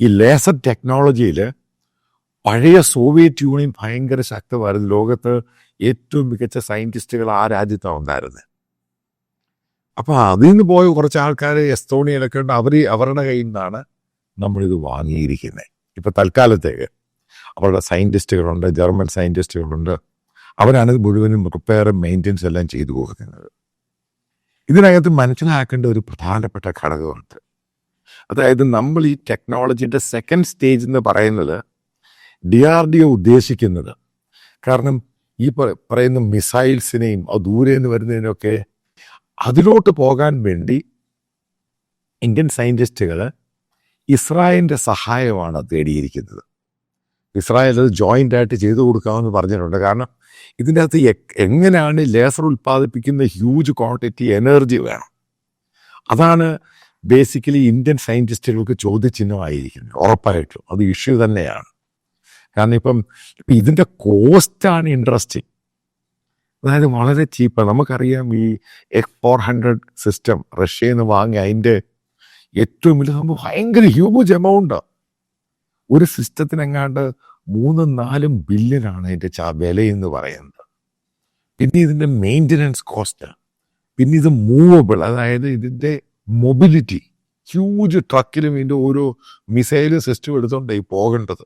ഈ ലേസർ ടെക്നോളജിയിൽ പഴയ സോവിയറ്റ് യൂണിയൻ ഭയങ്കര ശക്തമായിരുന്നു. ലോകത്ത് ഏറ്റവും മികച്ച സയന്റിസ്റ്റുകൾ ആ രാജ്യത്താണ് ഉണ്ടായിരുന്നത്. അപ്പോൾ അതിൽ നിന്ന് പോയ കുറച്ച് ആൾക്കാർ എസ്തോണിയയിലൊക്കെ ഉണ്ട്. അവർ അവരുടെ കയ്യിൽ നിന്നാണ് നമ്മളിത് വാങ്ങിയിരിക്കുന്നത്. ഇപ്പം തൽക്കാലത്തേക്ക് അവരുടെ സയന്റിസ്റ്റുകളുണ്ട് ജർമ്മൻ സയന്റിസ്റ്റുകളുണ്ട് അവരാണ് ഇത് മുഴുവനും റിപ്പയറും മെയിന്റെനൻസ് എല്ലാം ചെയ്തു കൊടുക്കുന്നത്. ഇതിനകത്ത് മനസ്സിലാക്കേണ്ട ഒരു പ്രധാനപ്പെട്ട ഘടകമുണ്ട്. അതായത് നമ്മൾ ഈ ടെക്നോളജിയുടെ സെക്കൻഡ് സ്റ്റേജ് എന്ന് പറയുന്നത് ഡി ആർ ഡി ഒ ഉദ്ദേശിക്കുന്നത്. കാരണം ഈ പറയുന്ന മിസൈൽസിനെയും ദൂരെ നിന്ന് വരുന്നതിനൊക്കെ അതിലോട്ട് പോകാൻ വേണ്ടി ഇന്ത്യൻ സയന്റിസ്റ്റുകൾ ഇസ്രായേലിന്റെ സഹായമാണ് തേടിയിരിക്കുന്നത്. ഇസ്രായേൽ അത് ജോയിന്റ് ആയിട്ട് ചെയ്തു കൊടുക്കാമെന്ന് പറഞ്ഞിട്ടുണ്ട്. കാരണം ഇതിന്റെ അകത്ത് എങ്ങനെയാണ് ലേസർ ഉൽപ്പാദിപ്പിക്കുന്ന ഹ്യൂജ് ക്വാണ്ടിറ്റി എനർജി വേണം. അതാണ് ബേസിക്കലി ഇന്ത്യൻ സയന്റിസ്റ്റുകൾക്ക് ചോദ്യചിഹ്നമായിരിക്കും ഉറപ്പായിട്ടും. അത് ഇഷ്യൂ തന്നെയാണ്. കാരണം ഇപ്പം ഇതിന്റെ കോസ്റ്റാണ് ഇൻട്രസ്റ്റിംഗ് അതായത് വളരെ ചീപ്പാണ് നമുക്കറിയാം ഈ എക് ഫോർ ഹൺഡ്രഡ് സിസ്റ്റം റഷ്യയിൽ നിന്ന് വാങ്ങി അതിന്റെ ഏറ്റവും വലിയ സംഭവം ഭയങ്കര ഹ്യൂജ് എമൗണ്ട് ഒരു സിസ്റ്റത്തിനെങ്ങാണ്ട് മൂന്നും നാലും ബില്യനാണ് അതിന്റെ ചാ വില എന്ന് പറയുന്നത്. പിന്നെ ഇതിന്റെ മെയിന്റനൻസ് കോസ്റ്റ് പിന്നെ ഇത് മൂവബിൾ അതായത് ഇതിന്റെ മൊബിലിറ്റി. ഹ്യൂജ് ട്രക്കിലും ഇതിന്റെ ഓരോ മിസൈൽ സിസ്റ്റം എടുത്തുകൊണ്ടേ പോകേണ്ടത്.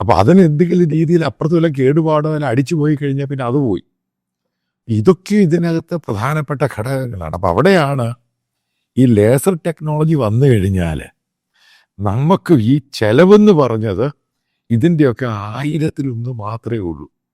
അപ്പോൾ അതിന് എന്തെങ്കിലും രീതിയിൽ അപ്പുറത്ത് വല്ല കേടുപാടോ അല്ല അടിച്ചു പോയി കഴിഞ്ഞാൽ പിന്നെ അത് പോയി. ഇതൊക്കെ ഇതിനകത്ത് പ്രധാനപ്പെട്ട ഘടകങ്ങളാണ്. അപ്പം അവിടെയാണ് ഈ ലേസർ ടെക്നോളജി വന്നു കഴിഞ്ഞാൽ നമുക്ക് ഈ ചെലവെന്ന് പറഞ്ഞത് ഇതിന്റെയൊക്കെ ആയിരത്തിലൊന്ന് മാത്രമേ ഉള്ളൂ.